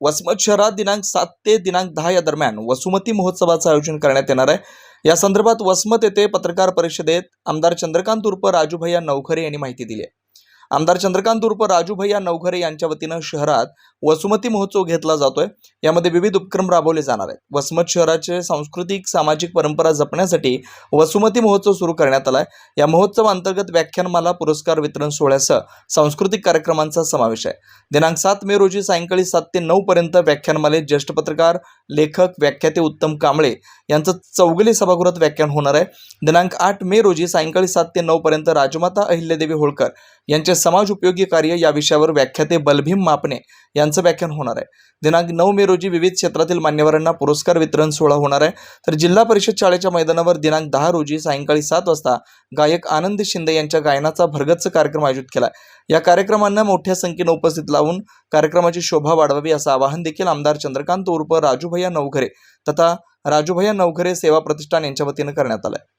वसमत शहरात दिनांक सात ते दिनांक दहा या दरम्यान वसुमती महोत्सवाचं आयोजन करण्यात येणार आहे. या संदर्भात वसमत येथे पत्रकार परिषदेत आमदार चंद्रकांत उर्फ राजूभैया नवखरे यांनी माहिती दिली आहे. आमदार चंद्रकांत उर्फ राजूभैया नवखरे यांच्या वतीनं शहरात वसुमती महोत्सव घेतला जातोय. यामध्ये विविध उपक्रम राबवले जाणार आहेत. वसमत शहराचे सांस्कृतिक सामाजिक परंपरा जपण्यासाठी वसुमती महोत्सव सुरू करण्यात आलाय. या महोत्सव अंतर्गत व्याख्यानमाला पुरस्कार वितरण सोहळ्यासह सांस्कृतिक कार्यक्रमांचा समावेश आहे. दिनांक सात मे रोजी सायंकाळी सात ते नऊ पर्यंत व्याख्यानमालेत ज्येष्ठ पत्रकार लेखक व्याख्याते उत्तम कांबळे यांचं चौगली सभागृहात व्याख्यान होणार आहे. दिनांक आठ मे रोजी सायंकाळी सात ते नऊ पर्यंत राजमाता अहिल्यादेवी होळकर यांचे समाज उपयोगी कार्य या विषयावर व्याख्याते बलभीम मापणे यांचं व्याख्यान होणार आहे. दिनांक नऊ मे रोजी विविध क्षेत्रातील मान्यवरांना पुरस्कार वितरण सोहळा होणार आहे. तर जिल्हा परिषद शाळेच्या मैदानावर दिनांक दहा रोजी सायंकाळी सात वाजता गायक आनंद शिंदे यांच्या गायनाचा भरगच्च कार्यक्रम आयोजित केला आहे. या कार्यक्रमांना मोठ्या संख्येनं उपस्थित लावून कार्यक्रमाची शोभा वाढवावी असं आवाहन देखील आमदार चंद्रकांत उर्फ राजूभैया नवघरे तथा राजूभैया नवघरे सेवा प्रतिष्ठान यांच्या वतीनं करण्यात आलं आहे